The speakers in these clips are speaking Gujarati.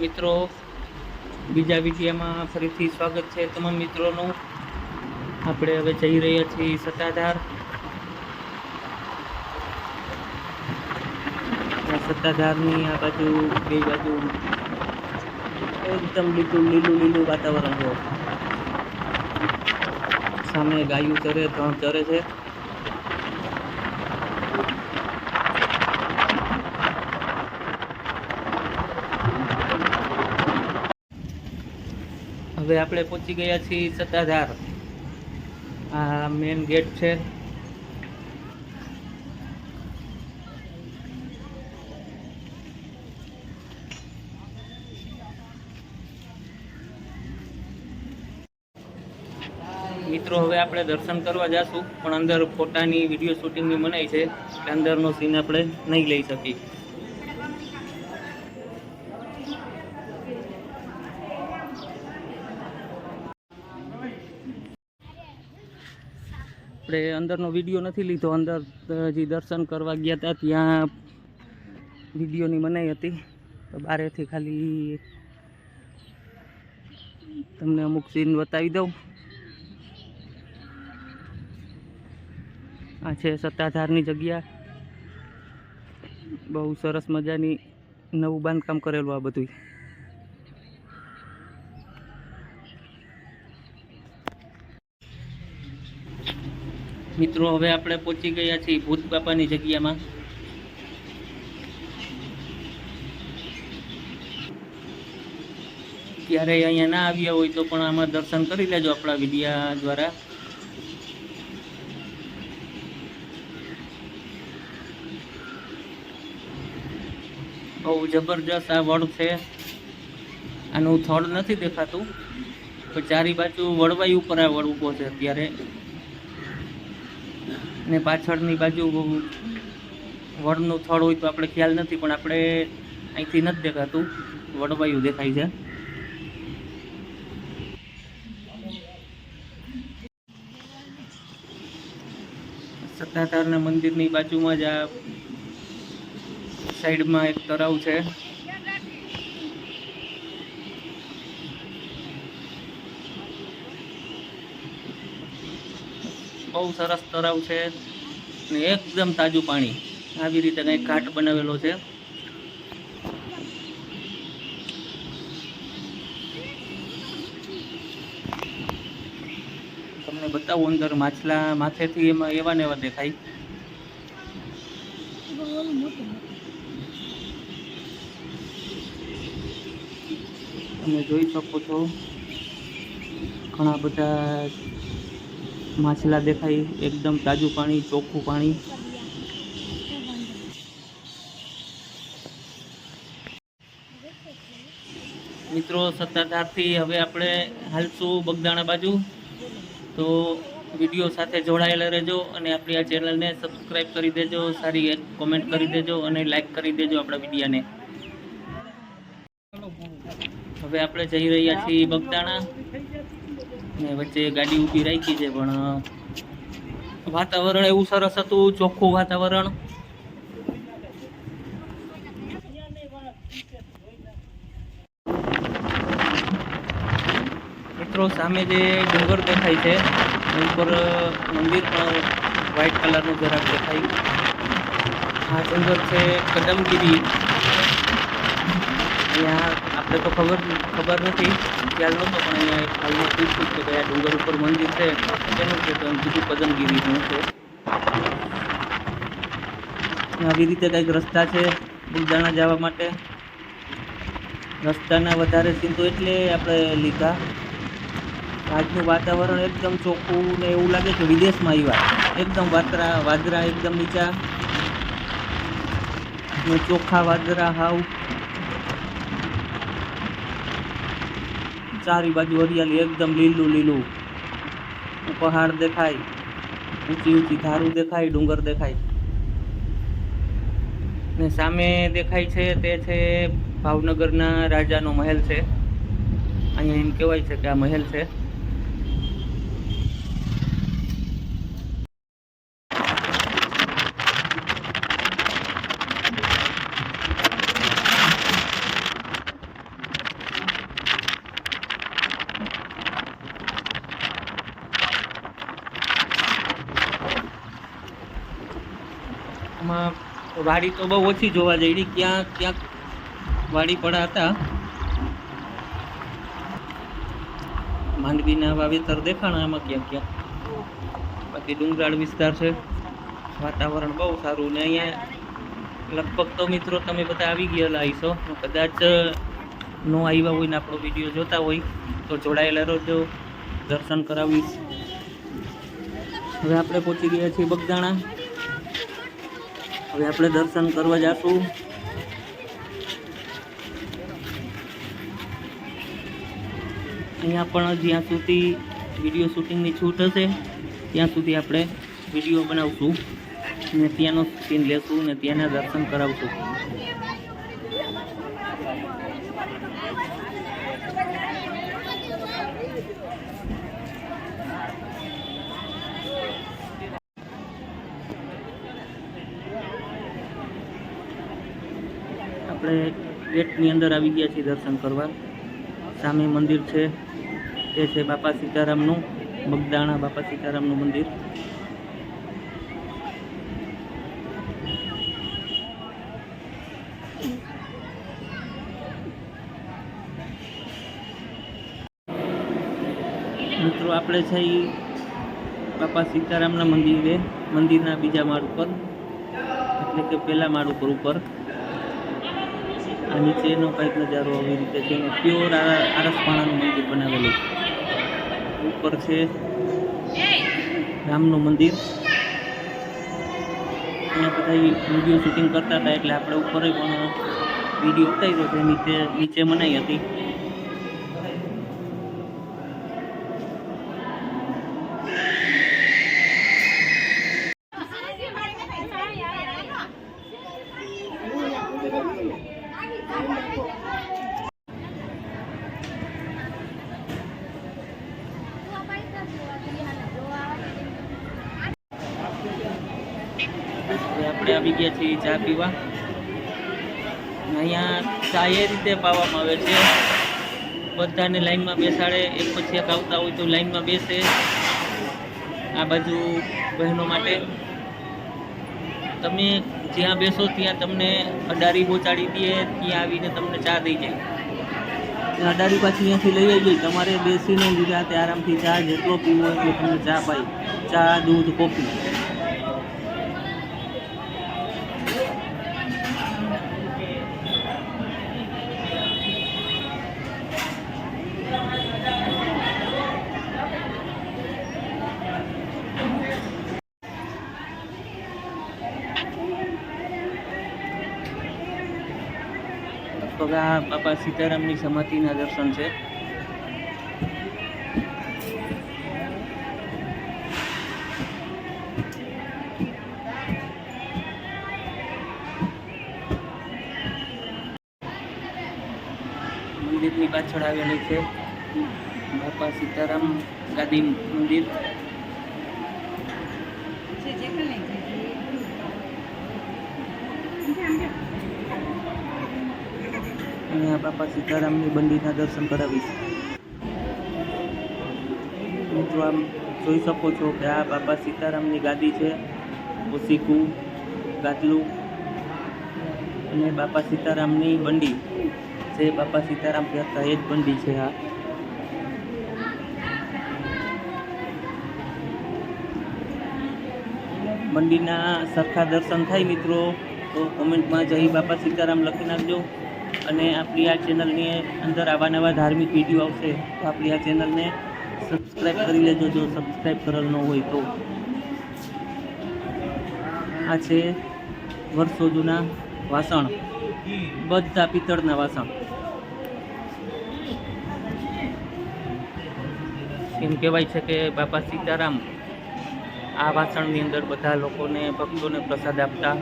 મિત્રો, બીજા વિડીયોમાં ફરીથી સ્વાગત છે તમામ મિત્રોનું. આપણે હવે જઈ રહ્યા છીએ સત્તાધાર. સત્તાધારની આ બાજુ, બે બાજુ એકદમ લીલું લીલું લીલું વાતાવરણ છે સામે ગાયું ચરે ત્રણ ચરે છે. હવે આપણે પહોંચી ગયા છીએ સત્તાધાર. આ મેન ગેટ છે. મિત્રો, હવે આપણે દર્શન કરવા જાશું, પણ અંદર ફોટાની વીડિયો શૂટિંગની મનાઈ છે, એટલે અંદરનો સીન આપણે નહીં લઈ શકીએ. આપણે અંદરનો વીડિયો નથી લીધો. અંદર જે દર્શન કરવા ગયા હતા, ત્યાં વિડીયોની મનાઈ હતી. તો બારેથી ખાલી તમને અમુક સીન બતાવી દઉં. આ છે સત્તાધારની જગ્યા. બહુ સરસ મજાની નવું બાંધકામ કરેલું આ બધું મિત્રો, હવે આપણે પહોંચી ગયા છીએ ભૂત બાપાની જગ્યામાં. ક્યારે અહીંયા ના આવ્યા હોય તો પણ આમાં દર્શન કરી લેજો આપણા વિડીયા દ્વારા. બહુ જબરજસ્ત આ વડ છે. આનું થડ નથી દેખાતું. પણ ચારી બાજુ વડવાઈ ઉપર આ વડ ઊભો છે અત્યારે. ને પાછળની બાજુ વડનું થળ હોય તો આપણે ખ્યાલ નથી, પણ આપણે અહીંથી નથી દેખાતું. વડવાયું દેખાય છે. સત્તાધારના મંદિરની બાજુમાં જ આ સાઈડમાં એક તળાવ છે. બહુ સરસ તળાવ છે ને એકદમ તાજું પાણી. આવી રીતે કંઈક ઘાટ બનાવેલો છે. તમને બતાવું અંદર માછલા માથેથી એમાં એવા ને એવા દેખાય. તમે જોઈ શકો છો. ઘણા બધા માછલા દેખાય, એકદમ તાજું પાણી, ચોખ્ખું પાણી. મિત્રો, સત્તાધારથી હવે આપણે હાલશું બગદાણા બાજુ. તો વીડિયો સાથે જોડાયેલા રહેજો અને આપણી આ ચેનલને સબસ્ક્રાઈબ કરી દેજો, સારી કોમેન્ટ કરી દેજો અને લાઈક કરી દેજો આપણા વિડીયાને. હવે આપણે જઈ રહ્યા છીએ બગદાણા. ને વચ્ચે ગાડી ઊભી રાખી છે, પણ વાતાવરણ એવું સરસ હતું, ચોખ્ખું વાતાવરણ. મિત્રો, સામે જે ડુંગર દેખાય છે ઉપર મંદિર પણ વ્હાઈટ કલરનું જરાક દેખાય. આ ડુંગર છે, કદમગીરી. અહીંયા આપણે તો ખબર ખબર નથી, ખ્યાલ નહોતો, પણ અહીંયા એક હાલમાં પૂછ્યું કે કયા ડુંગર ઉપર મંદિર છે તેનું છે, તો એમ કીધું કદમગીરીનું છે આવી રીતે કંઈક રસ્તા છે બુલદાણા જવા માટે. રસ્તાના વધારે ચિંતો એટલે આપણે લીધા. આજનું વાતાવરણ એકદમ ચોખ્ખું ને એવું લાગે કે વિદેશમાં આવ્યા. એકદમ વાદરા વાદરા એકદમ નીચા. ચોખ્ખા વાદરા, હાવ. ચારી બાજુ હરિયાળી, એકદમ લીલું લીલું. પહાડ દેખાય, ઊંચી ઊંચી ધારું દેખાય, ડુંગર દેખાય. ને સામે દેખાય છે તે છે ભાવનગરના રાજાનો મહેલ છે. અહીંયા એમ કહેવાય છે કે આ મહેલ છે. આમાં વાડી તો બહુ ઓછી જોવા જઈ ક્યાં ક્યાંક વાડી પડા હતા. માંડવીના વાવેતર દેખાણા એમાં ક્યાંક ક્યાંક બાકી ડુંગરાળ વિસ્તાર છે. વાતાવરણ બહુ સારું ને અહીંયા લગભગ તો મિત્રો તમે બધા આવી ગયેલા હશો. કદાચ નો આવ્યા હોય ને આપણો વીડિયો જોતા હોય, તો જોડાયેલા રહેજો. દર્શન કરાવીશ. હવે આપણે પહોંચી ગયા છીએ બગદાણા. હવે આપણે દર્શન કરવા જશું. અહીંયા પણ જ્યાં સુધી વીડિયો શૂટિંગની છૂટ હશે, ત્યાં સુધી આપણે વીડિયો બનાવશું. ને ત્યાંનો સીન લેશું ને ત્યાંના દર્શન કરાવશું. આપણે ગેટની અંદર આવી ગયા છીએ દર્શન કરવા. સામે મંદિર છે. તે છે બાપા સીતારામનું બગદાણા, બાપા સીતારામનું મંદિર. મિત્રો, આપણે છે એ બાપા સીતારામના મંદિરે, મંદિરના બીજા માળ ઉપર, એટલે કે પહેલા માળ ઉપર ઉપર. નીચેનો કંઈક નજારો આવી રીતે છે અને પ્યોર આરસપાણાનું મંદિર બનાવેલું ઉપર છે રામનું મંદિર. અહીંયા બધા વીડિયો શૂટિંગ કરતા હતા એટલે આપણે ઉપર પણ વીડિયો ઉતાર્યો છે. નીચે નીચે મનાઈ હતી. આપણે આવી ગયા છીએ ચા પીવા. અહીંયા ચા એ રીતે પાવામાં આવે છે. બધાને લાઈનમાં બેસાડે, એક પછી એક આવતા હોય તો લાઈનમાં બેસે. આ બાજુ બહેનો માટે. તમે જ્યાં બેસો ત્યાં તમને અડારી પહોંચાડી દે ત્યાં આવીને તમને ચા દઈ જાય. અડારી પાછી અહીંયાથી લઈ આવી તમારે બેસીને ગુજરાતે આરામથી ચા જેટલો પીવો એટલો તમને ચા પાઈ. ચા, દૂધ, કોફી. લગભગ આ બાપા સીતારામની સમાધિના દર્શન છે. મંદિરની પાછળ આવેલી છે બાપા સીતારામ ગાદી મંદિર. અહીંયા બાપા સીતારામની બંડીના દર્શન કરાવીશ. મિત્રો, આમ જોઈ શકો છો કે આ બાપા સીતારામની ગાદી છે ઓસીકું ગાદલું અને બાપા સીતારામની બંડી જે બાપા સીતારામ કહેતા એ જ બંડી છે આ. મંદિરના સરખા દર્શન થાય મિત્રો, તો કોમેન્ટમાં જય બાપા સીતારામ લખી નાખજો. અને આપણી આ ચેનલની અંદર આવા નવા ધાર્મિક વીડિયો આવશે, તો આપણી આ ચેનલને સબસ્ક્રાઈબ કરી લેજો જો સબસ્ક્રાઈબ કરેલ ન હોય તો. આ છે વર્ષો જૂના વાસણ, બધા પિત્તળના વાસણ. એમ કહેવાય છે કે બાપા સીતારામ આ વાસણની અંદર બધા લોકોને ભક્તોને પ્રસાદ આપતા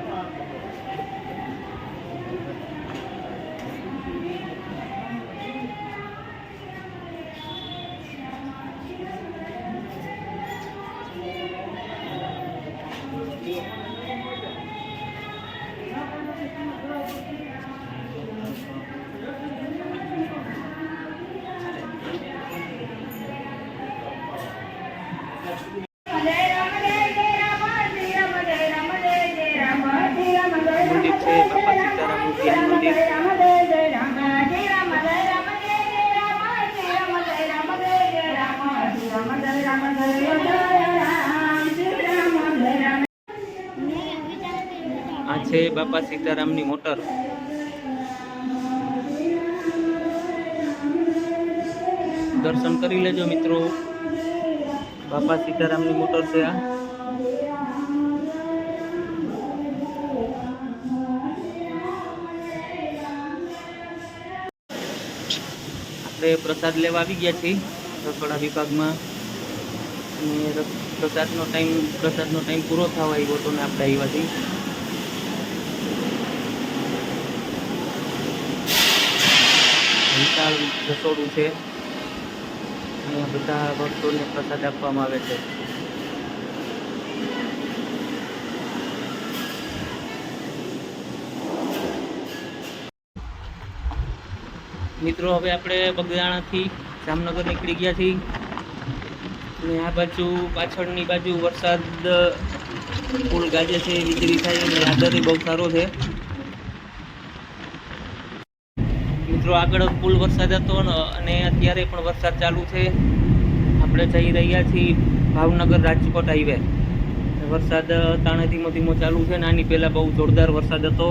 છે બાપા સીતારામની મોટર. દર્શન કરી લેજો મિત્રો. બાપા સીતારામની મોટર છે આ. આપણે પ્રસાદ લેવા આવી ગયા છીએ રસોડા વિભાગમાં. અને પ્રસાદનો ટાઈમ પ્રસાદનો ટાઈમ પૂરો થવા આવ્યો હતો ને આપણે આવ્યા વિશાળ રસોડું છે. અહીંયા બધા ભક્તોને પ્રસાદ આપવામાં આવે છે. મિત્રો, હવે આપણે બગદાણાથી જામનગર નીકળી ગયા છીએ. અને આ બાજુ, પાછળની બાજુ વરસાદ ફૂલ ગાજે છે, વીજળી થાય અને વાદળી બહુ સારો છે. મિત્રો આગળ ફૂલ વરસાદ હતો અને અત્યારે પણ વરસાદ ચાલુ છે. આપણે જઈ રહ્યા છીએ ભાવનગર રાજકોટ હાઈવે. વરસાદ તાણે ધીમો ધીમો ચાલુ છે ને આની પહેલાં બહુ જોરદાર વરસાદ હતો.